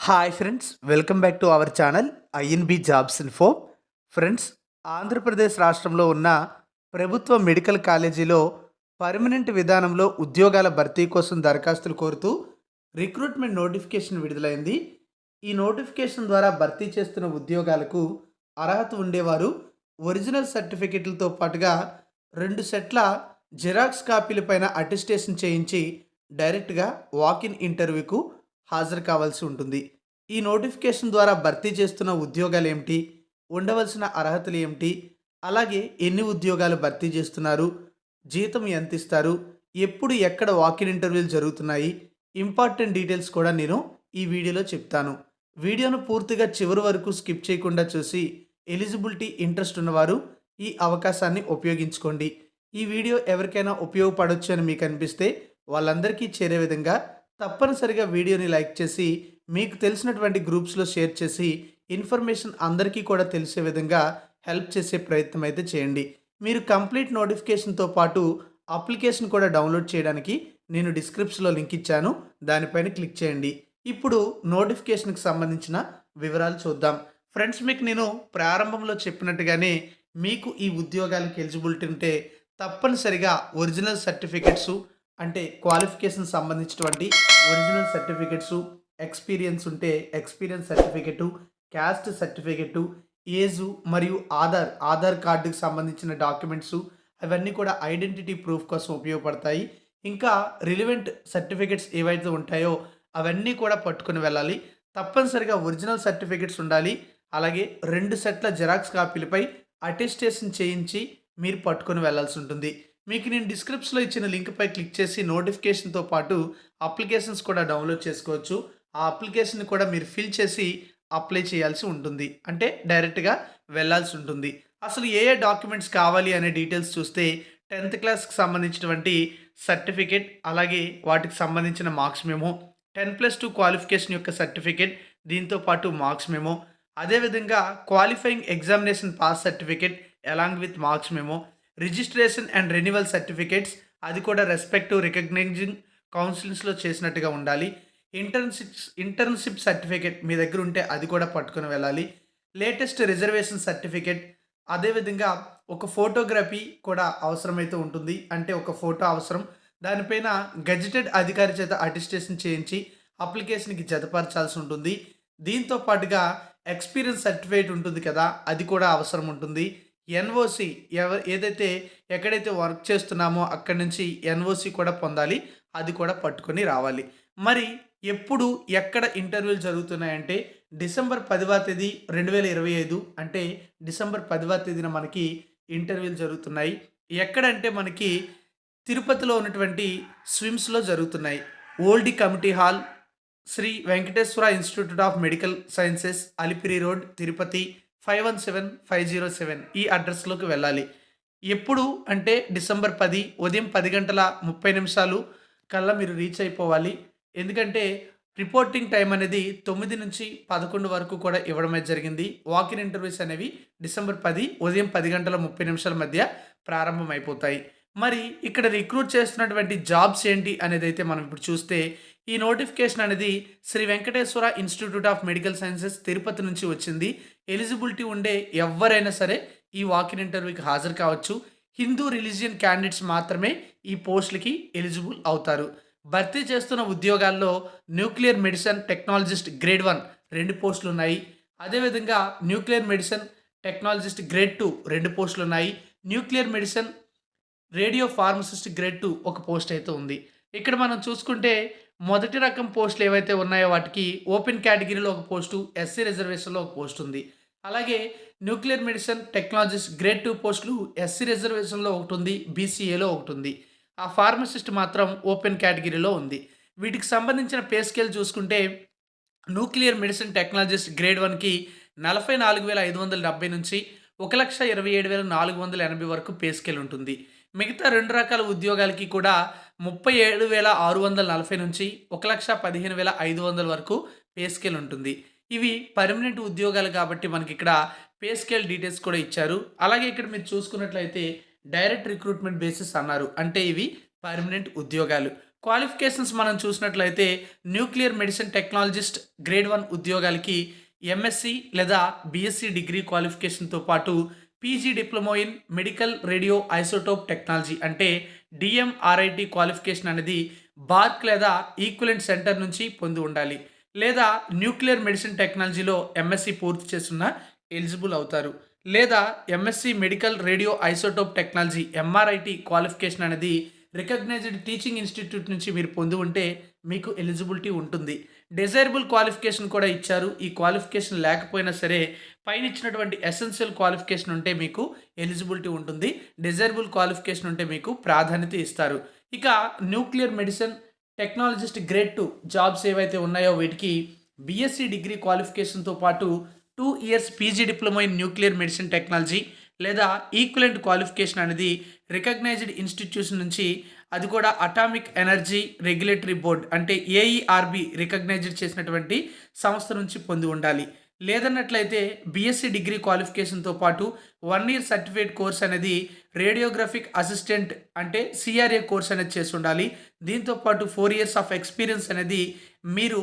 Hi friends welcome back to our channel INB jobs info friends Andhra Pradesh రాష్ట్రంలో ఉన్న ప్రభుత్వ medical కాలేజీలో permanent విధానంలో ఉద్యోగాల భర్తీ కోసం దరఖాస్తులు కోరుతూ రిక్రూట్మెంట్ నోటిఫికేషన్ విడుదలైంది. ఈ నోటిఫికేషన్ ద్వారా భర్తీ చేస్తున్న ఉద్యోగాలకు అర్హత ఉండేవారు. ఒరిజినల్ సర్టిఫికెట్లతో పాటుగా రెండు సెట్ల జిరాక్స్ కాపీలపైన అటెస్టేషన్ చేయించి డైరెక్ట్గా వాకిన్ ఇంటర్వ్యూకు హాజరు కావాల్సి ఉంటుంది. ఈ నోటిఫికేషన్ ద్వారా భర్తీ చేస్తున్న ఉద్యోగాలు ఏమిటి? ఉండవలసిన అర్హతలు ఏమిటి? అలాగే ఎన్ని ఉద్యోగాలు భర్తీ చేస్తున్నారు? జీతం ఎంత ఇస్తారు ఎప్పుడు ఎక్కడ వాకిన్ ఇంటర్వ్యూలు జరుగుతున్నాయి? ఇంపార్టెంట్ డీటెయిల్స్ కూడా నేను ఈ వీడియోలో చెప్తాను. వీడియోను పూర్తిగా చివరి వరకు స్కిప్ చేయకుండా చూసి ఎలిజిబిలిటీ ఇంట్రెస్ట్ ఉన్నవారు ఈ అవకాశాన్ని ఉపయోగించుకోండి. ఈ వీడియో ఎవరికైనా ఉపయోగపడవచ్చు అని మీకు అనిపిస్తే వాళ్ళందరికీ చేరే విధంగా తప్పనిసరిగా వీడియోని లైక్ చేసి మీకు తెలిసినటువంటి గ్రూప్స్లో షేర్ చేసి ఇన్ఫర్మేషన్ అందరికీ కూడా తెలిసే విధంగా హెల్ప్ చేసే ప్రయత్నం అయితే చేయండి. మీరు కంప్లీట్ నోటిఫికేషన్తో పాటు అప్లికేషన్ కూడా డౌన్లోడ్ చేయడానికి నేను డిస్క్రిప్షన్లో లింక్ ఇచ్చాను. దానిపైన క్లిక్ చేయండి. ఇప్పుడు నోటిఫికేషన్కి సంబంధించిన వివరాలు చూద్దాం. ఫ్రెండ్స్ మీకు నేను ప్రారంభంలో చెప్పినట్టుగానే మీకు ఈ ఉద్యోగాలకు ఎలిజిబిలిటీ ఉంటే తప్పనిసరిగా ఒరిజినల్ సర్టిఫికెట్స్ అంటే క్వాలిఫికేషన్ సంబంధించినటువంటి ఒరిజినల్ సర్టిఫికెట్స్ ఎక్స్పీరియన్స్ ఉంటే experience certificate caste certificate age మరియు ఆధార్ ఆధార్ కార్డుకు సంబంధించిన డాక్యుమెంట్స్ అవన్నీ కూడా ఐడెంటిటీ ప్రూఫ్ కోసం ఉపయోగపడతాయి. ఇంకా రిలివెంట్ సర్టిఫికెట్స్ ఏవైతే ఉంటాయో అవన్నీ కూడా పట్టుకొని వెళ్ళాలి. తప్పనిసరిగా ఒరిజినల్ సర్టిఫికెట్స్ ఉండాలి. అలాగే రెండు సెట్ల జెరాక్స్ కాపీలపై అటెస్టేషన్ చేయించి మీరు పట్టుకొని వెళ్ళాల్సి ఉంటుంది. మీకు నేను డిస్క్రిప్షన్లో ఇచ్చిన లింక్పై క్లిక్ చేసి నోటిఫికేషన్తో పాటు అప్లికేషన్స్ కూడా డౌన్లోడ్ చేసుకోవచ్చు. ఆ అప్లికేషన్ కూడా మీరు ఫిల్ చేసి అప్లై చేయాల్సి ఉంటుంది. అంటే డైరెక్ట్గా వెళ్ళాల్సి ఉంటుంది. అసలు ఏ ఏ డాక్యుమెంట్స్ కావాలి అనే డీటెయిల్స్ చూస్తే టెన్త్ క్లాస్కి సంబంధించినటువంటి సర్టిఫికేట్ అలాగే వాటికి సంబంధించిన marks memo ten plus two qualification యొక్క సర్టిఫికేట్ దీంతో పాటు మార్క్స్ మెమో అదేవిధంగా qualifying examination pass certificate along with marks memo registration and renewal certificates అది కూడా రెస్పెక్టివ్ రికగ్నైజింగ్ కౌన్సిల్స్లో చేసినట్టుగా ఉండాలి. ఇంటర్న్షిప్స్ ఇంటర్న్షిప్ సర్టిఫికేట్ మీ దగ్గర ఉంటే అది కూడా పట్టుకొని వెళ్ళాలి. లేటెస్ట్ రిజర్వేషన్ సర్టిఫికేట్ అదేవిధంగా ఒక ఫోటోగ్రఫీ కూడా అవసరమైతే ఉంటుంది. అంటే ఒక ఫోటో అవసరం. దానిపైన గెజిటెడ్ అధికారి చేత అటిస్టేషన్ చేయించి అప్లికేషన్కి జతపరచాల్సి ఉంటుంది. దీంతో పాటుగా ఎక్స్పీరియన్స్ సర్టిఫికేట్ ఉంటుంది కదా అది కూడా అవసరం ఉంటుంది. ఎన్ఓసి ఎవ ఏదైతే ఎక్కడైతే వర్క్ చేస్తున్నామో అక్కడి నుంచి ఎన్ఓసి కూడా పొందాలి అది కూడా పట్టుకొని రావాలి. మరి ఎప్పుడు ఎక్కడ ఇంటర్వ్యూలు జరుగుతున్నాయంటే డిసెంబర్ పదివ తేదీ రెండు వేల ఇరవై ఐదు అంటే డిసెంబర్ పదివ తేదీన మనకి ఇంటర్వ్యూలు జరుగుతున్నాయి. ఎక్కడంటే మనకి తిరుపతిలో ఉన్నటువంటి స్విమ్స్లో జరుగుతున్నాయి. Old committee hall Sri Venkateswara institute of medical sciences Alipiri road Tirupati five one seven five zero seven ఈ అడ్రస్లోకి వెళ్ళాలి. ఎప్పుడు అంటే డిసెంబర్ పది ఉదయం పది గంటల ముప్పై నిమిషాలు కల్లా మీరు రీచ్ అయిపోవాలి. ఎందుకంటే రిపోర్టింగ్ టైం అనేది తొమ్మిది నుంచి పదకొండు వరకు కూడా ఇవ్వడమే జరిగింది. వాకిన్ ఇంటర్వ్యూస్ అనేవి డిసెంబర్ పది ఉదయం పది గంటల ముప్పై నిమిషాల మధ్య ప్రారంభం అయిపోతాయి మరి ఇక్కడ రిక్రూట్ చేస్తున్నటువంటి జాబ్స్ ఏంటి అనేది అయితే మనం ఇప్పుడు చూస్తే ఈ నోటిఫికేషన్ అనేది Sri Venkateswara institute of medical sciences Tirupati నుంచి వచ్చింది. ఎలిజిబిలిటీ ఉండే ఎవరైనా సరే ఈ వాకిన్ ఇంటర్వ్యూకి హాజరు కావచ్చు. హిందూ రిలీజియన్ క్యాండిడేట్స్ మాత్రమే ఈ పోస్టులకి ఎలిజిబుల్ అవుతారు. భర్తీ చేస్తున్న ఉద్యోగాల్లో nuclear medicine technologist grade one రెండు పోస్టులు ఉన్నాయి అదేవిధంగా nuclear medicine technologist grade two రెండు పోస్టులు ఉన్నాయి nuclear medicine radio pharmacist grade two ఒక పోస్ట్ అయితే ఉంది. ఇక్కడ మనం చూసుకుంటే మొదటి రకం పోస్టులు ఏవైతే ఉన్నాయో వాటికి ఓపెన్ కేటగిరీలో ఒక పోస్టు ఎస్సీ రిజర్వేషన్లో ఒక పోస్ట్ ఉంది. అలాగే nuclear medicine technologies grade two పోస్టులు ఎస్సీ రిజర్వేషన్లో ఒకటి ఉంది బీసీఏలో ఒకటి ఉంది. ఆ ఫార్మసిస్ట్ మాత్రం ఓపెన్ కేటగిరీలో ఉంది. వీటికి సంబంధించిన పే స్కేల్ చూసుకుంటే న్యూక్లియర్ మెడిసిన్ టెక్నాలజీస్ గ్రేడ్ వన్కి నలభై నాలుగు వేల ఐదు వందల డెబ్బై నుంచి ఒక లక్ష ఇరవై ఏడు వేల నాలుగు వందల ఎనభై వరకు పే స్కేల్ ఉంటుంది. మిగతా రెండు రకాల ఉద్యోగాలకి కూడా ముప్పై ఏడు వేల ఆరు వందల నలభై నుంచి ఒక లక్ష పదిహేను వేల ఐదు వందల వరకు పే స్కేల్ ఉంటుంది. ఇవి పర్మనెంట్ ఉద్యోగాలు కాబట్టి మనకి ఇక్కడ పే స్కేల్ డీటెయిల్స్ కూడా ఇచ్చారు. అలాగే ఇక్కడ మీరు చూసుకున్నట్లయితే డైరెక్ట్ రిక్రూట్మెంట్ బేసిస్ అన్నారు. అంటే ఇవి పర్మనెంట్ ఉద్యోగాలు. క్వాలిఫికేషన్స్ మనం చూసినట్లయితే nuclear medicine technologist grade one ఉద్యోగాలకి ఎంఎస్సి లేదా బీఎస్సీ డిగ్రీ క్వాలిఫికేషన్తో పాటు PG diploma in medical radio isotope technology అంటే డిఎంఆర్ఐటి క్వాలిఫికేషన్ అనేది బార్క్ లేదా ఈక్వలెంట్ సెంటర్ నుంచి పొంది ఉండాలి లేదా న్యూక్లియర్ మెడిసిన్ టెక్నాలజీలో ఎంఎస్సి పూర్తి చేస్తున్న ఎలిజిబుల్ అవుతారు లేదా MSc medical radio isotope technology MRIT qualification అనేది రికగ్నైజ్డ్ టీచింగ్ ఇన్స్టిట్యూట్ నుంచి మీరు పొంది ఉంటే మీకు ఎలిజిబిలిటీ ఉంటుంది. డిజైరబుల్ క్వాలిఫికేషన్ కూడా ఇచ్చారు. ఈ క్వాలిఫికేషన్ లేకపోయినా సరే పైన ఇచ్చినటువంటి ఎసెన్షియల్ క్వాలిఫికేషన్ ఉంటే మీకు ఎలిజిబిలిటీ ఉంటుంది. డిజైరబుల్ క్వాలిఫికేషన్ ఉంటే మీకు ప్రాధాన్యత ఇస్తారు. ఇక nuclear medicine technologist grade two jobs ఏవైతే ఉన్నాయో వీటికి బీఎస్సీ డిగ్రీ క్వాలిఫికేషన్తో పాటు two years PG diploma in nuclear medicine technology లేదా ఈక్వలెంట్ క్వాలిఫికేషన్ అనేది రికగ్నైజ్డ్ ఇన్స్టిట్యూషన్ నుంచి అది కూడా అటామిక్ ఎనర్జీ రెగ్యులేటరీ బోర్డ్ అంటే ఏఈఆర్బి రికగ్నైజ్డ్ చేసినటువంటి సంస్థ నుంచి పొంది ఉండాలి. లేదన్నట్లయితే బీఎస్సీ డిగ్రీ క్వాలిఫికేషన్తో పాటు వన్ ఇయర్ సర్టిఫికేట్ కోర్స్ అనేది రేడియోగ్రఫిక్ అసిస్టెంట్ అంటే సిఆర్ఏ కోర్స్ అనేది చేసి ఉండాలి. దీంతో పాటు ఫోర్ ఇయర్స్ ఆఫ్ ఎక్స్పీరియన్స్ అనేది మీరు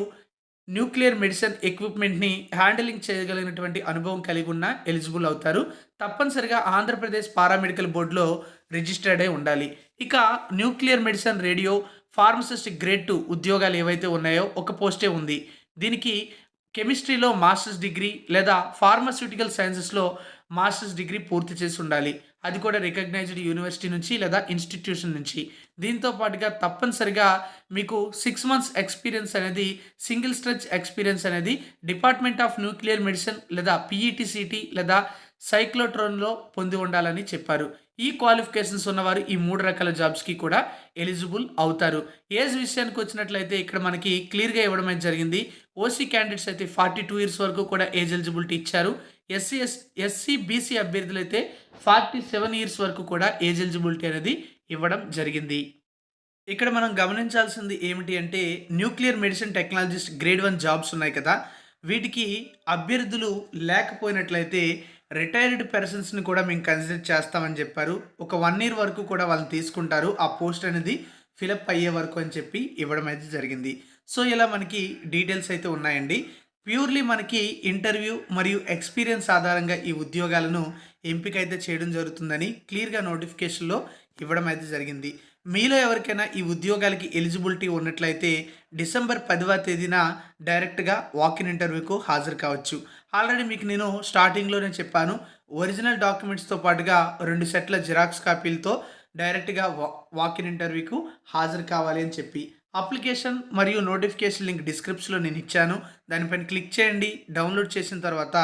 న్యూక్లియర్ మెడిసిన్ ఎక్విప్మెంట్ని హ్యాండిలింగ్ చేయగలిగినటువంటి అనుభవం కలిగి ఉన్న ఎలిజిబుల్ అవుతారు. తప్పనిసరిగా ఆంధ్రప్రదేశ్ పారామెడికల్ బోర్డులో రిజిస్టర్డ్ అయి ఉండాలి. ఇక nuclear medicine radio pharmacist grade two ఉద్యోగాలు ఏవైతే ఉన్నాయో ఒక పోస్టే ఉంది. దీనికి కెమిస్ట్రీలో మాస్టర్స్ డిగ్రీ లేదా ఫార్మస్యూటికల్ సైన్సెస్లో మాస్టర్స్ డిగ్రీ పూర్తి చేసి ఉండాలి. అది కూడా రికగ్నైజ్డ్ యూనివర్సిటీ నుంచి లేదా ఇన్స్టిట్యూషన్ నుంచి. దీంతో పాటుగా తప్పనిసరిగా మీకు సిక్స్ మంత్స్ ఎక్స్పీరియన్స్ అనేది సింగిల్ స్ట్రెచ్ ఎక్స్పీరియన్స్ అనేది డిపార్ట్మెంట్ ఆఫ్ న్యూక్లియర్ మెడిసిన్ లేదా పిఈటిసిటీ లేదా సైక్లోట్రోన్లో పొంది ఉండాలని చెప్పారు. ఈ క్వాలిఫికేషన్స్ ఉన్నవారు ఈ మూడు రకాల జాబ్స్కి కూడా ఎలిజిబుల్ అవుతారు. ఏజ్ విషయానికి వచ్చినట్లయితే ఇక్కడ మనకి క్లియర్గా ఇవ్వడం అనేది జరిగింది. ఓసీ క్యాండిడేట్స్ అయితే ఫార్టీ టూ ఇయర్స్ వరకు కూడా ఏజ్ ఎలిజిబిలిటీ ఇచ్చారు. ఎస్సీ ఎస్ ఎస్సీ బీసీ అభ్యర్థులు అయితే ఫార్టీ సెవెన్ ఇయర్స్ వరకు కూడా ఏజ్ ఎలిజిబిలిటీ అనేది ఇవ్వడం జరిగింది. ఇక్కడ మనం గమనించాల్సింది ఏమిటి అంటే nuclear medicine technologist grade one jobs ఉన్నాయి కదా. వీటికి అభ్యర్థులు లేకపోయినట్లయితే రిటైర్డ్ పర్సన్స్ని కూడా మేము కన్సిడర్ చేస్తామని చెప్పారు. ఒక వన్ ఇయర్ వరకు కూడా వాళ్ళని తీసుకుంటారు. ఆ పోస్ట్ అనేది ఫిలప్ అయ్యే వరకు అని చెప్పి ఇవ్వడం అయితే జరిగింది. సో ఇలా మనకి డీటెయిల్స్ అయితే ఉన్నాయండి. ప్యూర్లీ మనకి ఇంటర్వ్యూ మరియు ఎక్స్పీరియన్స్ ఆధారంగా ఈ ఉద్యోగాలను ఎంపిక అయితే చేయడం జరుగుతుందని క్లియర్గా నోటిఫికేషన్లో ఇవ్వడం అయితే జరిగింది. మీలో ఎవరికైనా ఈ ఉద్యోగాలకి ఎలిజిబిలిటీ ఉన్నట్లయితే డిసెంబర్ పదవ తేదీన డైరెక్ట్గా వాకిన్ ఇంటర్వ్యూకు హాజరు కావచ్చు. ఆల్రెడీ మీకు నేను స్టార్టింగ్లోనే చెప్పాను ఒరిజినల్ డాక్యుమెంట్స్తో పాటుగా రెండు సెట్ల జిరాక్స్ కాపీలతో డైరెక్ట్గా వా వాకిన్ ఇంటర్వ్యూకు హాజరు కావాలి అని చెప్పి. అప్లికేషన్ మరియు నోటిఫికేషన్ లింక్ డిస్క్రిప్షన్లో నేను ఇచ్చాను. దానిపైన క్లిక్ చేయండి. డౌన్లోడ్ చేసిన తర్వాత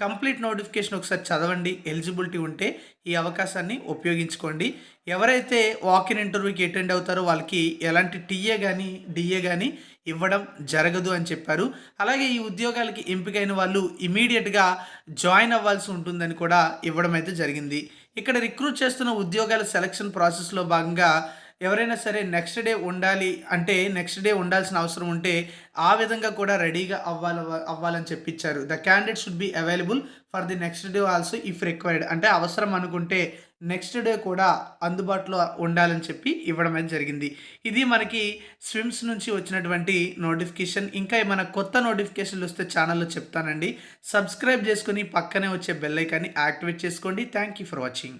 కంప్లీట్ నోటిఫికేషన్ ఒకసారి చదవండి. ఎలిజిబిలిటీ ఉంటే ఈ అవకాశాన్ని ఉపయోగించుకోండి. ఎవరైతే వాకిన్ ఇంటర్వ్యూకి అటెండ్ అవుతారో వాళ్ళకి ఎలాంటి టీఏ కానీ డిఏ కానీ ఇవ్వడం జరగదు అని చెప్పారు. అలాగే ఈ ఉద్యోగాలకి ఎంపికైన వాళ్ళు ఇమీడియట్గా జాయిన్ అవ్వాల్సి ఉంటుందని కూడా ఇవ్వడం అయితే జరిగింది. ఇక్కడ రిక్రూట్ చేస్తున్న ఉద్యోగాల సెలక్షన్ ప్రాసెస్లో భాగంగా ఎవరైనా సరే నెక్స్ట్ డే ఉండాలి అంటే నెక్స్ట్ డే ఉండాల్సిన అవసరం ఉంటే ఆ విధంగా కూడా రెడీగా అవ్వాలి అవ్వాలని చెప్పించారు the candidate should be available for the next day also if required అంటే అవసరం అనుకుంటే నెక్స్ట్ డే కూడా అందుబాటులో ఉండాలని చెప్పి ఇవ్వడం అనేది జరిగింది. ఇది మనకి స్విమ్స్ నుంచి వచ్చినటువంటి నోటిఫికేషన్ ఇంకా ఏమైనా కొత్త నోటిఫికేషన్లు వస్తే ఛానల్లో చెప్తానండి. సబ్స్క్రైబ్ చేసుకుని పక్కనే వచ్చే బెల్ ఐకాన్ని యాక్టివేట్ చేసుకోండి. Thank you for watching